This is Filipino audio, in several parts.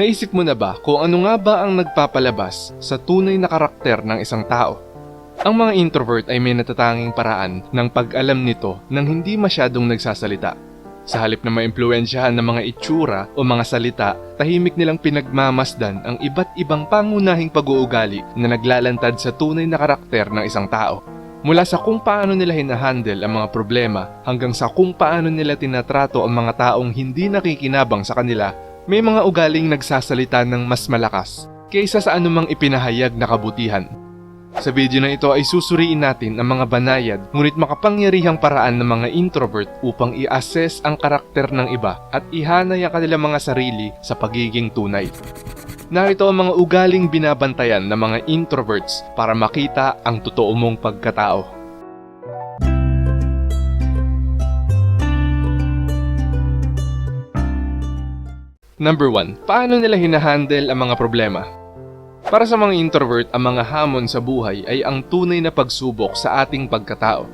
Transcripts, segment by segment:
Naisip mo na ba kung ano nga ba ang nagpapalabas sa tunay na karakter ng isang tao? Ang mga introvert ay may natatanging paraan ng pag-alam nito nang hindi masyadong nagsasalita. Sa halip na maimpluwensyahan ng mga itsura o mga salita, tahimik nilang pinagmamasdan ang iba't ibang pangunahing pag-uugali na naglalantad sa tunay na karakter ng isang tao. Mula sa kung paano nila hinahandle ang mga problema hanggang sa kung paano nila tinatrato ang mga taong hindi nakikinabang sa kanila, may mga ugaling nagsasalita ng mas malakas kaysa sa anumang ipinahayag na kabutihan. Sa video na ito ay susuriin natin ang mga banayad ngunit makapangyarihang paraan ng mga introvert upang i-assess ang karakter ng iba at ihanay ang kanilang mga sarili sa pagiging tunay. Narito ang mga ugaling binabantayan ng mga introverts para makita ang totoo mong pagkatao. Number 1. Paano nila hinahandle ang mga problema? Para sa mga introvert, ang mga hamon sa buhay ay ang tunay na pagsubok sa ating pagkatao.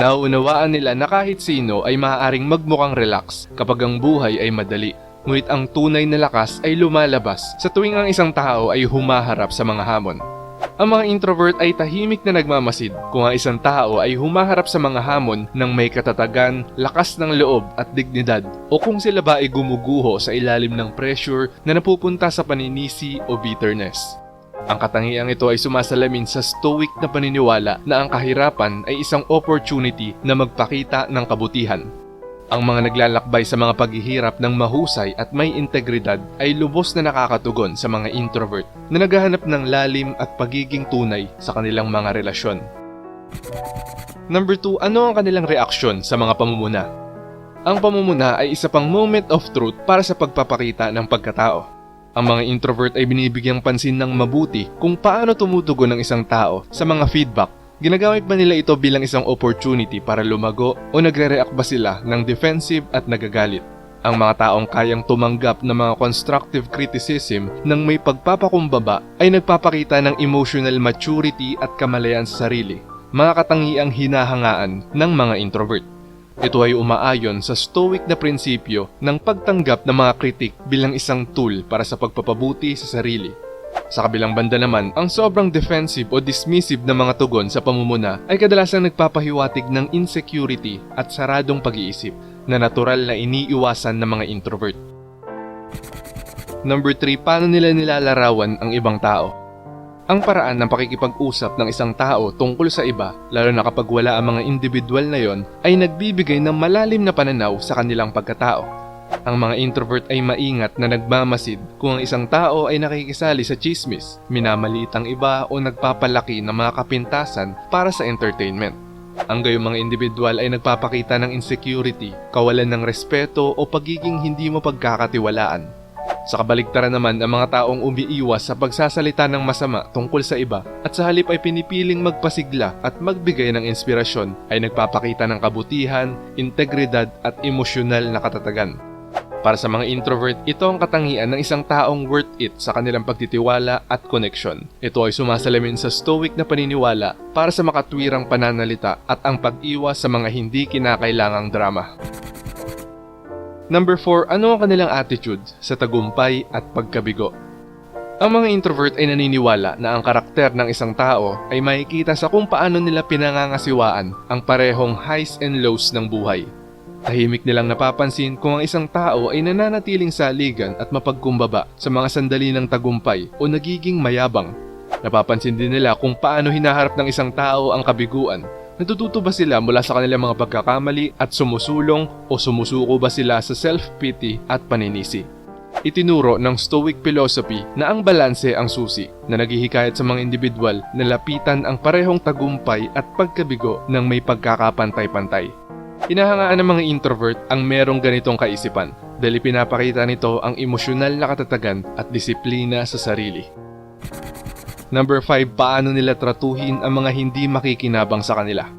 Nauunawaan nila na kahit sino ay maaaring magmukhang relax kapag ang buhay ay madali. Ngunit ang tunay na lakas ay lumalabas sa tuwing ang isang tao ay humaharap sa mga hamon. Ang mga introvert ay tahimik na nagmamasid kung ang isang tao ay humaharap sa mga hamon ng may katatagan, lakas ng loob at dignidad o kung sila ba ay gumuguho sa ilalim ng pressure na napupunta sa paninisi o bitterness. Ang katangiang ito ay sumasalamin sa stoic na paniniwala na ang kahirapan ay isang opportunity na magpakita ng kabutihan. Ang mga naglalakbay sa mga paghihirap ng mahusay at may integridad ay lubos na nakakatugon sa mga introvert na naghahanap ng lalim at pagiging tunay sa kanilang mga relasyon. Number 2, ano ang kanilang reaksyon sa mga pamumuna? Ang pamumuna ay isa pang moment of truth para sa pagpapakita ng pagkatao. Ang mga introvert ay binibigyang pansin ng mabuti kung paano tumutugon ng isang tao sa mga feedback Ginagamit ba nila ito bilang isang opportunity para lumago o nagre-react ba sila ng defensive at nagagalit? Ang mga taong kayang tumanggap ng mga constructive criticism ng may pagpapakumbaba ay nagpapakita ng emotional maturity at kamalayan sa sarili, mga katangiang hinahangaan ng mga introvert. Ito ay umaayon sa stoic na prinsipyo ng pagtanggap ng mga kritik bilang isang tool para sa pagpapabuti sa sarili sa kabilang banda naman, ang sobrang defensive o dismissive na mga tugon sa pamumuna ay kadalasang nagpapahiwatig ng insecurity at saradong pag-iisip na natural na iniiwasan ng mga introvert. Number 3, paano nila nilalarawan ang ibang tao? Ang paraan ng pakikipag-usap ng isang tao tungkol sa iba, lalo na kapag wala ang mga individual na yon, ay nagbibigay ng malalim na pananaw sa kanilang pagkatao ang mga introvert ay maingat na nagmamasid kung ang isang tao ay nakikisali sa chismis, minamaliit ang iba o nagpapalaki ng mga kapintasan para sa entertainment. Ang gayong mga individual ay nagpapakita ng insecurity, kawalan ng respeto o pagiging hindi mo pagkakatiwalaan. Sa kabaligtaran naman, ang mga taong umiiwas sa pagsasalita ng masama tungkol sa iba at sa halip ay pinipiling magpasigla at magbigay ng inspirasyon ay nagpapakita ng kabutihan, integridad at emosyonal na katatagan. Para sa mga introvert, ito ang katangian ng isang taong worth it sa kanilang pagtitiwala at connection. Ito ay sumasalamin sa stoic na paniniwala para sa makatwirang pananalita at ang pag-iwas sa mga hindi kinakailangang drama. Number 4, ano ang kanilang attitude sa tagumpay at pagkabigo? Ang mga introvert ay naniniwala na ang karakter ng isang tao ay makikita sa kung paano nila pinangangasiwaan ang parehong highs and lows ng buhay. Tahimik nilang napapansin kung ang isang tao ay nananatiling saligan at mapagkumbaba sa mga sandali ng tagumpay o nagiging mayabang. Napapansin din nila kung paano hinaharap ng isang tao ang kabiguan. Natututo ba sila mula sa kanilang mga pagkakamali at sumusulong o sumusuko ba sila sa self-pity at paninisi? Itinuro ng Stoic philosophy na ang balanse ang susi na naghihikayat sa mga individual na lapitan ang parehong tagumpay at pagkabigo ng may pagkakapantay-pantay. Hinahangaan ng mga introvert ang merong ganitong kaisipan dahil pinapakita nito ang emosyonal na katatagan at disiplina sa sarili. Number 5, paano nila tratuhin ang mga hindi makikinabang sa kanila?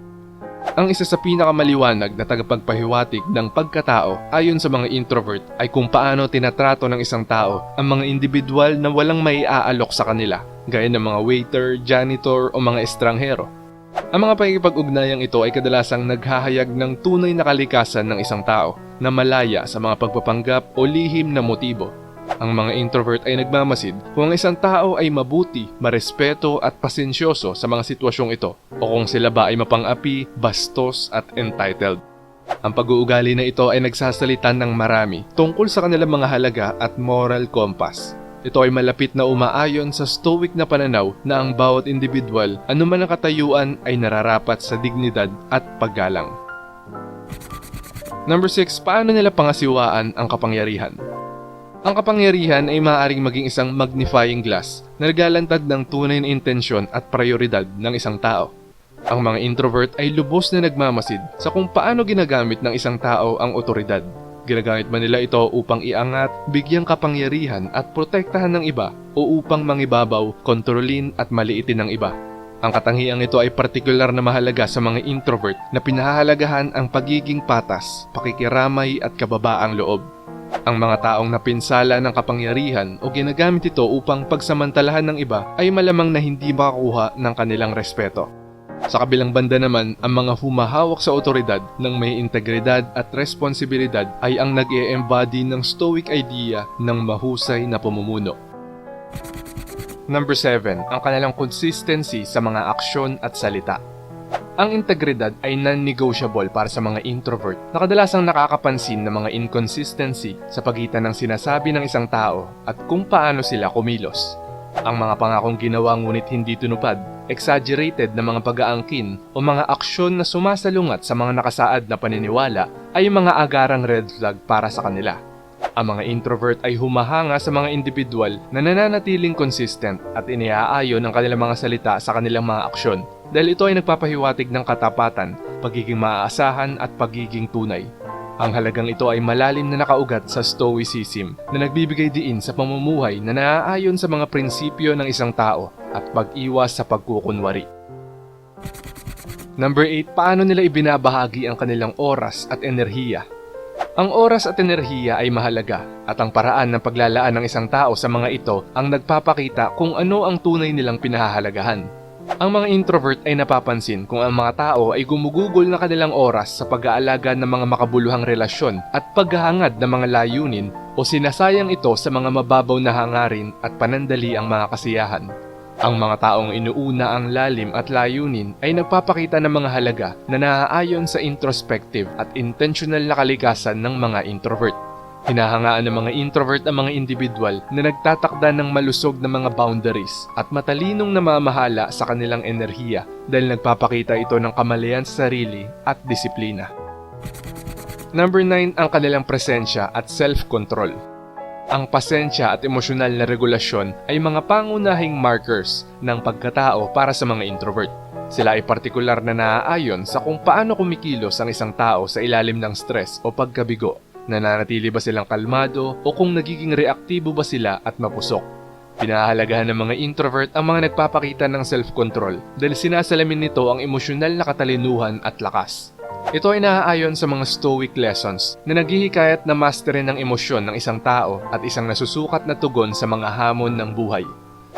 Ang isa sa pinakamaliwanag na tagapagpahiwatig ng pagkatao ayon sa mga introvert ay kung paano tinatrato ng isang tao ang mga individual na walang maiaalok sa kanila, gaya ng mga waiter, janitor o mga estranghero. Ang mga pakikipag-ugnayang ito ay kadalasang naghahayag ng tunay na kalikasan ng isang tao na malaya sa mga pagpapanggap o lihim na motibo. Ang mga introvert ay nagmamasid kung ang isang tao ay mabuti, marespeto at pasensyoso sa mga sitwasyong ito o kung sila ba ay mapang-api, bastos at entitled. Ang pag-uugali na ito ay nagsasalita ng marami tungkol sa kanilang mga halaga at moral compass. Ito ay malapit na umaayon sa stoic na pananaw na ang bawat individual, anuman ang katayuan ay nararapat sa dignidad at paggalang. Number 6, paano nila pangasiwaan ang kapangyarihan? Ang kapangyarihan ay maaaring maging isang magnifying glass na naglalantad ng tunay na intensyon at prioridad ng isang tao. Ang mga introvert ay lubos na nagmamasid sa kung paano ginagamit ng isang tao ang otoridad. Ginagamit man nila ito upang iangat, bigyang kapangyarihan at protektahan ng iba o upang mangibabaw, kontrolin at maliitin ng iba. Ang katangiang ito ay partikular na mahalaga sa mga introvert na pinahahalagahan ang pagiging patas, pakikiramay at kababaang loob. Ang mga taong napinsala ng kapangyarihan o ginagamit ito upang pagsamantalahan ng iba ay malamang na hindi makakuha ng kanilang respeto. Sa kabilang banda naman, ang mga humahawak sa otoridad ng may integridad at responsibilidad ay ang nag embody ng stoic idea ng mahusay na pamumuno. Number 7, ang kanilang consistency sa mga aksyon at salita. Ang integridad ay non-negotiable para sa mga introvert na kadalasang nakakapansin ng mga inconsistency sa pagitan ng sinasabi ng isang tao at kung paano sila kumilos. Ang mga pangakong ginawa ngunit hindi tunupad, exaggerated na mga pag-aangkin o mga aksyon na sumasalungat sa mga nakasaad na paniniwala ay mga agarang red flag para sa kanila. Ang mga introvert ay humahanga sa mga individual na nananatiling consistent at iniaayon ang kanilang mga salita sa kanilang mga aksyon dahil ito ay nagpapahiwatig ng katapatan, pagiging maaasahan at pagiging tunay. Ang halagang ito ay malalim na nakaugat sa Stoicism na nagbibigay diin sa pamumuhay na naaayon sa mga prinsipyo ng isang tao at pag-iwas sa pagkukunwari. Number 8, paano nila ibinabahagi ang kanilang oras at enerhiya? Ang oras at enerhiya ay mahalaga at ang paraan ng paglalaan ng isang tao sa mga ito ang nagpapakita kung ano ang tunay nilang pinahahalagahan. Ang mga introvert ay napapansin kung ang mga tao ay gumugugol na kanilang oras sa pag-aalaga ng mga makabuluhang relasyon at paghahangad ng mga layunin o sinasayang ito sa mga mababaw na hangarin at panandali ang mga kasiyahan. Ang mga taong inuuna ang lalim at layunin ay nagpapakita ng mga halaga na naaayon sa introspective at intentional na kalikasan ng mga introvert. Hinahangaan ng mga introvert ang mga individual na nagtatakda ng malusog na mga boundaries at matalinong namamahala sa kanilang enerhiya dahil nagpapakita ito ng kamalayan sa sarili at disiplina. Number 9 ang kanilang presensya at self-control. Ang pasensya at emosyonal na regulasyon ay mga pangunahing markers ng pagkatao para sa mga introvert. Sila ay partikular na naaayon sa kung paano kumikilos ang isang tao sa ilalim ng stress o pagkabigo. Nananatili ba silang kalmado o kung nagiging reaktibo ba sila at mapusok. Pinahahalagahan ng mga introvert ang mga nagpapakita ng self-control dahil sinasalamin nito ang emosyonal na katalinuhan at lakas. Ito ay naaayon sa mga stoic lessons na naghihikayat na masterin ng emosyon ng isang tao at isang nasusukat na tugon sa mga hamon ng buhay.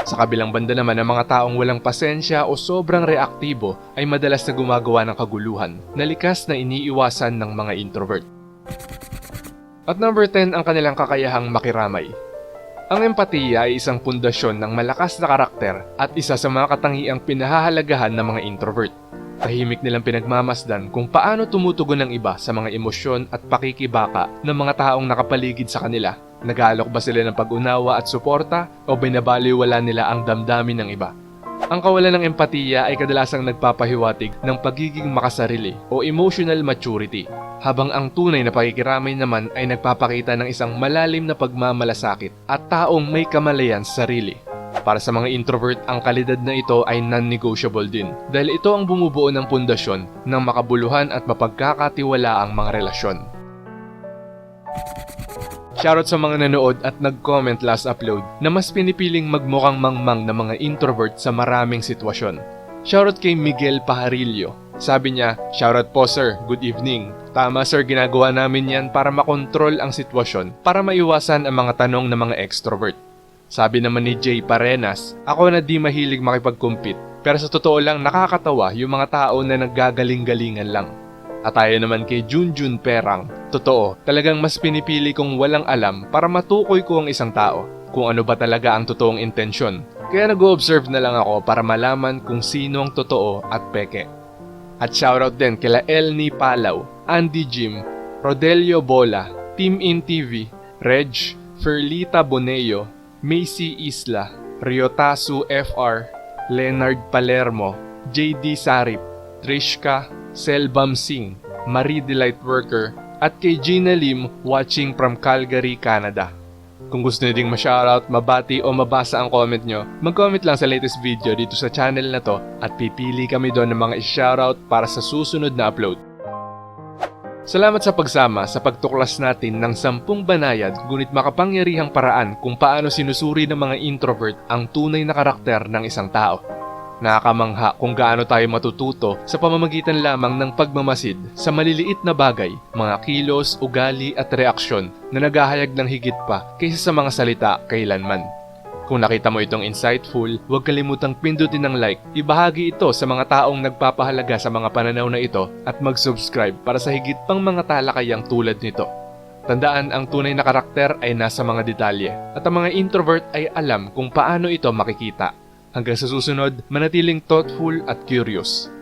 Sa kabilang banda naman ang mga taong walang pasensya o sobrang reaktibo ay madalas na gumagawa ng kaguluhan na likas na iniiwasan ng mga introvert. At number 10 ang kanilang kakayahang makiramay. Ang empatiya ay isang pundasyon ng malakas na karakter at isa sa mga katangiang pinahahalagahan ng mga introvert. Tahimik nilang pinagmamasdan kung paano tumutugon ng iba sa mga emosyon at pakikibaka ng mga taong nakapaligid sa kanila. Nag-aalok ba sila ng pag-unawa at suporta o binabaliwala nila ang damdamin ng iba? Ang kawalan ng empatiya ay kadalasang nagpapahiwatig ng pagiging makasarili o emotional maturity, habang ang tunay na pakikiramay naman ay nagpapakita ng isang malalim na pagmamalasakit at taong may kamalayan sa sarili. Para sa mga introvert, ang kalidad na ito ay non-negotiable din dahil ito ang bumubuo ng pundasyon ng makabuluhan at mapagkakatiwalaang mga relasyon. Shoutout sa mga nanood at nag-comment last upload na mas pinipiling magmukhang mangmang na mga introvert sa maraming sitwasyon. Shoutout kay Miguel Pajarillo. Sabi niya, Shoutout po sir, good evening. Tama sir, ginagawa namin yan para makontrol ang sitwasyon para maiwasan ang mga tanong ng mga extrovert. Sabi naman ni Jay Parenas, ako na di mahilig makipag-compete pero sa totoo lang nakakatawa yung mga tao na naggagaling-galingan lang. At tayo naman kay Junjun Perang. Totoo, talagang mas pinipili kong walang alam para matukoy ko ang isang tao kung ano ba talaga ang totoong intensyon. Kaya nag-observe na lang ako para malaman kung sino ang totoo at peke. At shoutout din kila Elni Palaw, Andy Jim, Rodelio Bola, Team In TV, Reg, Ferlita Boneo, Macy Isla, Ryotasu FR, Leonard Palermo, JD Sarip, Trishka, Selbam Singh, Marie Delight Worker, at kay Gina Lim watching from Calgary, Canada. Kung gusto nyo ding ma-shoutout, mabati o mabasa ang comment nyo, mag-comment lang sa latest video dito sa channel na to at pipili kami doon ng mga i-shoutout para sa susunod na upload. Salamat sa pagsama sa pagtuklas natin ng sampung banayad ngunit makapangyarihang paraan kung paano sinusuri ng mga introvert ang tunay na karakter ng isang tao. Nakakamangha kung gaano tayo matututo sa pamamagitan lamang ng pagmamasid sa maliliit na bagay, mga kilos, ugali at reaksyon na naghahayag ng higit pa kaysa sa mga salita kailanman. Kung nakita mo itong insightful, huwag kalimutang pindutin ng like, ibahagi ito sa mga taong nagpapahalaga sa mga pananaw na ito at mag-subscribe para sa higit pang mga talakayang tulad nito. Tandaan ang tunay na karakter ay nasa mga detalye at ang mga introvert ay alam kung paano ito makikita. Hanggang sa susunod, manatiling thoughtful at curious.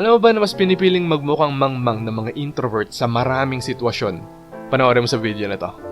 Alam mo ba na mas pinipiling magmukhang mangmang ng mga introvert sa maraming sitwasyon? Panoorin mo sa video na to.